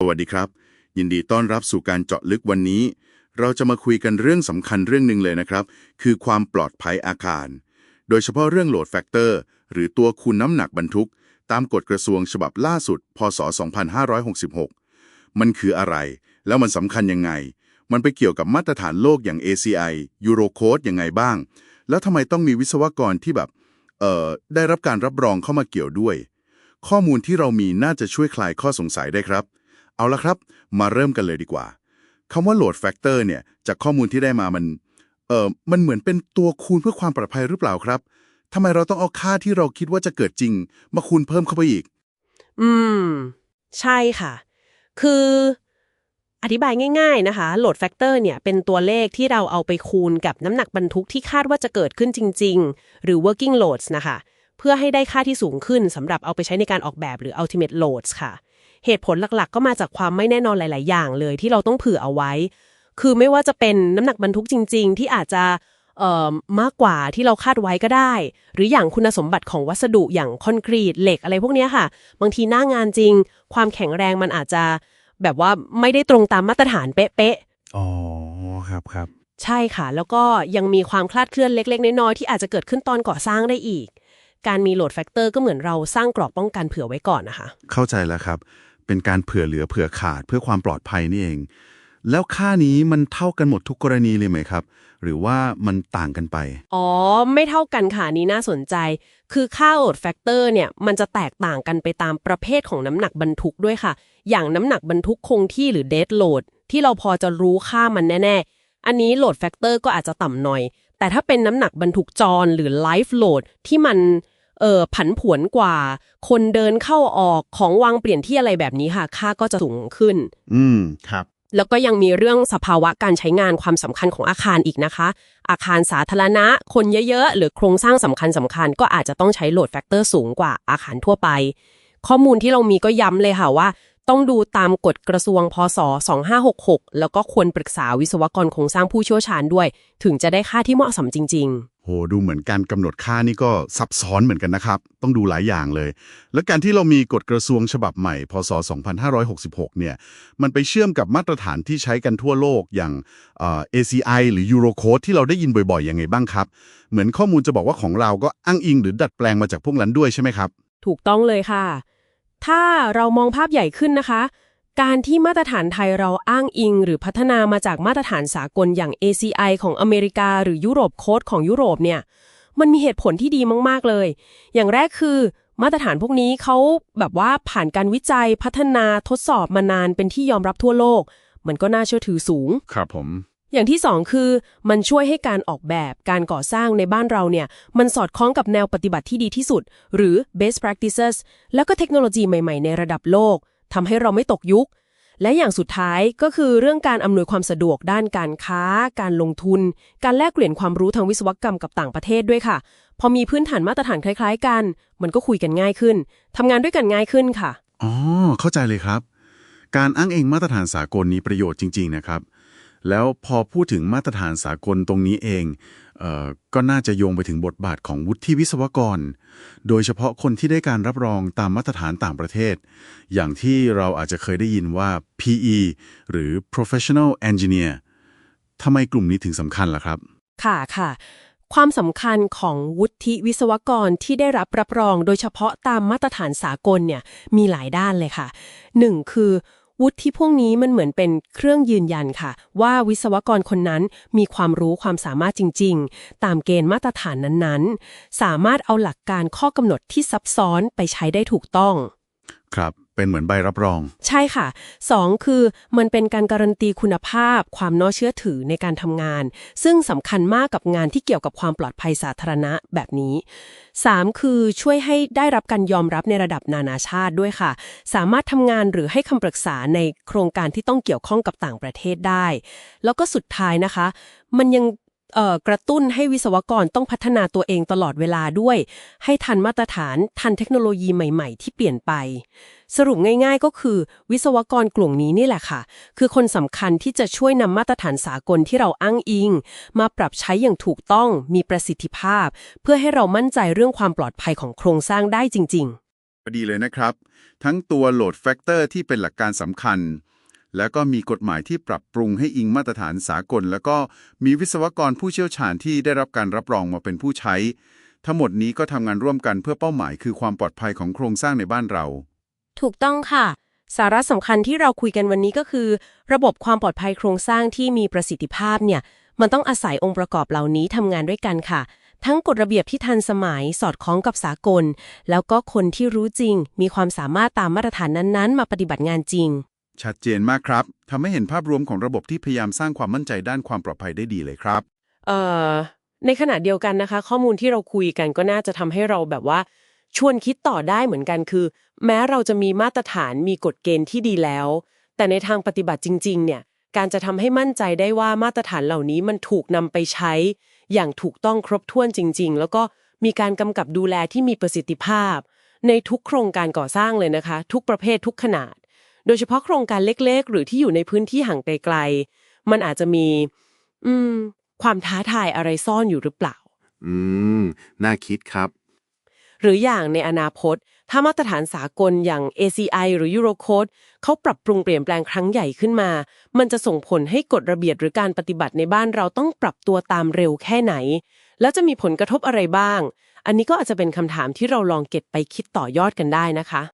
สวัสดีครับ ยินดีต้อนรับสู่การเจาะลึกวันนี้ เราจะมาคุยกันเรื่องสำคัญเรื่องหนึ่งเลยนะครับ คือความปลอดภัยอาคาร โดยเฉพาะเรื่องโหลดแฟกเตอร์หรือตัวคูณน้ำหนักบรรทุก ตามกฎกระทรวงฉบับล่าสุด พศ 2566 มันคืออะไร แล้วมันสำคัญยังไง มันไปเกี่ยวกับมาตรฐานโลกอย่าง ACI Eurocode ยังไงบ้าง แล้วทำไมต้องมีวิศวกรที่แบบเอ่อได้รับการรับรองเข้ามาเกี่ยวด้วย ข้อมูลที่เรามีน่าจะช่วยคลายข้อสงสัยได้ครับ เอาละครับ มาเริ่มกันเลยดีกว่าคำว่า load factor เนี่ย จากข้อมูลที่ได้มามัน เออมันเหมือนเป็นตัวคูณเพื่อความปลอดภัยหรือเปล่าครับทำไมเราต้องเอาค่าที่เราคิดว่าจะเกิดจริง มาคูณเพิ่มเข้าไปอีก อืม ใช่ค่ะ คืออธิบายง่ายๆนะคะโหลดแฟกเตอร์เนี่ยเป็นตัวเลขที่เราเอาไปคูณกับน้ำหนักบรรทุกที่คาดว่าจะเกิดขึ้นจริง ๆ หรือ working loads นะคะ เพื่อให้ได้ค่าที่สูงขึ้นสำหรับเอาไปใช้ในการออกแบบหรือ ultimate loads ค่ะ เหตุผลหลักๆ ก็มาจากความไม่แน่นอนหลาย ๆ อย่างเลยที่เราต้องเผื่อเอาไว้ คือไม่ว่าจะเป็นน้ำหนักบรรทุกจริง ๆ ที่อาจจะเอ่อมากกว่าที่เราคาดไว้ก็ได้ หรืออย่างคุณสมบัติของวัสดุอย่างคอนกรีตเหล็กอะไรพวกเนี้ยค่ะ บางทีหน้างานจริง ความแข็งแรงมันอาจจะแบบว่าไม่ได้ตรงตามมาตรฐานเป๊ะอ๋อครับครับๆใช่ค่ะ แล้วก็ยังมีความคลาดเคลื่อนเล็ก ๆ น้อยๆที่อาจจะเกิดขึ้นตอนก่อสร้างได้อีก การมีโหลดแฟกเตอร์ก็เหมือนเราสร้างกรอบป้องกันเผื่อไว้ก่อนนะคะ เข้าใจแล้วครับ เป็นการเผื่อเหลือเผื่อขาดเพื่อความปลอดภัยนี่เอง แล้วค่านี้มันเท่ากันหมดทุกกรณีเลยไหมครับ หรือว่ามันต่างกันไป อ๋อ ไม่เท่ากันค่ะอันนี้น่าสนใจ คือค่าโหลดแฟกเตอร์เนี่ยมันจะแตกต่างกันไปตามประเภทของน้ำหนักบรรทุกด้วยค่ะ อย่างน้ำหนักบรรทุกคงที่หรือเด d โหลดที่เราพอจะรู้ค่ามันแน่ ๆ อันนี้โหลดแฟกเตอร์ก็อาจจะต่ำหน่อย แต่ถ้าเป็นน้ำหนักบรรทุกจรหรือไลฟ์โหลดที่มันเอ่อผันผวนกว่า คนเดินเข้าออกของวางเปลี่ยนที่อะไรแบบนี้ค่ะ ค่าก็จะสูงขึ้น อืมครับ แล้วก็ยังมีเรื่องสภาวะการใช้งานความสำคัญของอาคารอีกนะคะ อาคารสาธารณะ คนเยอะๆ หรือโครงสร้างสำคัญสำคัญๆก็อาจจะต้องใช้โหลดแฟกเตอร์สูงกว่าอาคารทั่วไป ข้อมูลที่เรามีก็ย้ำเลยค่ะว่า ต้องดูตามกฎกระทรวงพศ 2566 แล้วก็ควรปรึกษาวิศวกรโครงสร้างผู้เชี่ยวชาญด้วย ถึงจะได้ค่าที่เหมาะสมจริงโห ดูเหมือนการกำหนดค่านี่ก็ซับซ้อนเหมือนกันนะครับ ต้องดูหลายอย่างเลย แล้วการที่เรามีกฎกระทรวงฉบับใหม่ พศ 2566 เนี่ย มันไปเชื่อมกับมาตรฐานที่ใช้กันทั่วโลกอย่างเอ่อ ACI หรือ Eurocode ที่เราได้ยินบ่อยๆยังไงบ้างครับ เหมือนข้อมูลจะบอกว่าของเราก็อ้างอิงหรือดัดแปลงมาจากพวกนั้นด้วยใช่ไหมครับๆถูกต้องเลยค่ะ ถ้าเรามองภาพใหญ่ขึ้นนะคะ การที่มาตรฐานไทยเราอ้างอิง หรือพัฒนามาจากมาตรฐานสากลอย่าง ACI ของอเมริกา หรือยุโรปโค้ดของยุโรปเนี่ย มันมีเหตุผลที่ดีมาก ๆ เลย อย่างแรกคือมาตรฐานพวกนี้เขาแบบว่าผ่านการวิจัยพัฒนาทดสอบมานานเป็นที่ยอมรับทั่วโลก มันก็น่าเชื่อถือสูง ครับผม อย่างที่สองคือมันช่วยให้การออกแบบการก่อสร้างในบ้านเราเนี่ยมันสอดคล้องกับแนวปฏิบัติที่ดีที่สุด หรือ best practices แล้วก็เทคโนโลยีใหม่ๆ ในระดับโลกทำให้เราไม่ตกยุค และอย่างสุดท้ายก็คือเรื่องการอำนวยความสะดวกด้านการค้า การลงทุน การแลกเปลี่ยนความรู้ทางวิศวกรรมกับต่างประเทศด้วยค่ะ พอมีพื้นฐานมาตรฐานคล้าย ๆ กัน มันก็คุยกันง่ายขึ้นทำงานด้วยกันง่ายขึ้นค่ะอ๋อเข้าใจเลยครับ การอ้างเองมาตรฐานสากลนี้ประโยชน์จริง ๆ นะครับ แล้วพอพูดถึงมาตรฐานสากลตรงนี้เองเออก็น่าจะโยงไปถึงบทบาทของวุฒิวิศวกร โดยเฉพาะคนที่ได้การรับรองตามมาตรฐานต่างประเทศ อย่างที่เราอาจจะเคยได้ยินว่า PE หรือ Professional Engineer ทำไมกลุ่มนี้ถึงสำคัญล่ะครับ ค่ะค่ะ ความสำคัญของวุฒิวิศวกรที่ได้รับรับรอง โดยเฉพาะตามมาตรฐานสากลเนี่ยมีหลายด้านเลยค่ะหนึ่งคือ วุฒิพวกนี้มันเหมือนเป็นเครื่องยืนยันค่ะ ว่าวิศวกรคนนั้นมีความรู้ความสามารถจริง ๆ ตามเกณฑ์มาตรฐานนั้นๆ สามารถเอาหลักการข้อกำหนดที่ซับซ้อนไปใช้ได้ถูกต้อง ครับ เป็นเหมือนใบรับรอง ใช่ค่ะ 2 คือมันเป็นการการันตีคุณภาพ ความน่าเชื่อถือในการทำงาน ซึ่งสำคัญมากกับงานที่เกี่ยวกับความปลอดภัยสาธารณะแบบนี้ 3 คือช่วยให้ได้รับการยอมรับในระดับนานาชาติด้วยค่ะ สามารถทำงานหรือให้คำปรึกษาในโครงการที่ต้องเกี่ยวข้องกับต่างประเทศได้ แล้วก็สุดท้ายนะคะ มันยัง กระตุ้นให้วิศวกรต้องพัฒนาตัวเองตลอดเวลาด้วย ให้ทันมาตรฐานทันเทคโนโลยีใหม่ ๆ ที่เปลี่ยนไป สรุปง่ายๆ ก็คือ วิศวกรกลุ่มนี้นี่แหละค่ะ คือคนสำคัญที่จะช่วยนำมาตรฐานสากลที่เราอ้างอิง มาปรับใช้อย่างถูกต้องมีประสิทธิภาพ เพื่อให้เรามั่นใจเรื่องความปลอดภัยของโครงสร้างได้จริง ๆพอดีเลยนะครับ ทั้งตัวโหลดแฟกเตอร์ที่เป็นหลักการสำคัญ แล้วก็มีกฎหมายที่ปรับปรุงให้อิงมาตรฐานสากล แล้วก็มีวิศวกรผู้เชี่ยวชาญที่ได้รับการรับรองมาเป็นผู้ใช้ ทั้งหมดนี้ก็ทำงานร่วมกันเพื่อเป้าหมายคือความปลอดภัยของโครงสร้างในบ้านเรา ถูกต้องค่ะ สาระสำคัญที่เราคุยกันวันนี้ก็คือ ระบบความปลอดภัยโครงสร้างที่มีประสิทธิภาพเนี่ยมันต้องอาศัยองค์ประกอบเหล่านี้ทำงานด้วยกันค่ะ ทั้งกฎระเบียบที่ทันสมัยสอดคล้องกับสากล แล้วก็คนที่รู้จริง มีความสามารถตามมาตรฐานนั้นๆ มาปฏิบัติงานจริง ชัดเจนมากครับทำให้เห็นภาพรวมของระบบที่พยายามสร้างความมั่นใจด้านความปลอดภัยได้ดีเลยครับ เอ่อ ในขณะเดียวกันนะคะ ข้อมูลที่เราคุยกันก็น่าจะทำให้เราแบบว่า ชวนคิดต่อได้เหมือนกันคือ แม้เราจะมีมาตรฐานมีกฎเกณฑ์ที่ดีแล้ว แต่ในทางปฏิบัติจริง ๆ เนี่ย การจะทำให้มั่นใจได้ว่ามาตรฐานเหล่านี้มันถูกนำไปใช้ อย่างถูกต้องครบถ้วนจริง ๆ แล้วก็มีการกำกับดูแลที่มีประสิทธิภาพ ในทุกโครงการก่อสร้างเลยนะคะ ทุกประเภททุกขนาด โดยเฉพาะโครงการเล็กๆ หรือที่อยู่ในพื้นที่ห่างไกลๆ มันอาจจะมีอืมความท้าทายอะไรซ่อนอยู่หรือเปล่า อืม น่าคิดครับ หรืออย่างในอนาคต ถ้ามาตรฐานสากลอย่าง ACI หรือ Eurocode เขาปรับปรุงเปลี่ยนแปลงครั้งใหญ่ขึ้นมา มันจะส่งผลให้กฎระเบียบหรือการปฏิบัติในบ้านเราต้องปรับตัวตามเร็วแค่ไหน แล้วจะมีผลกระทบอะไรบ้าง อันนี้ก็อาจจะเป็นคำถามที่เราลองเก็บไปคิดต่อยอดกันได้นะคะ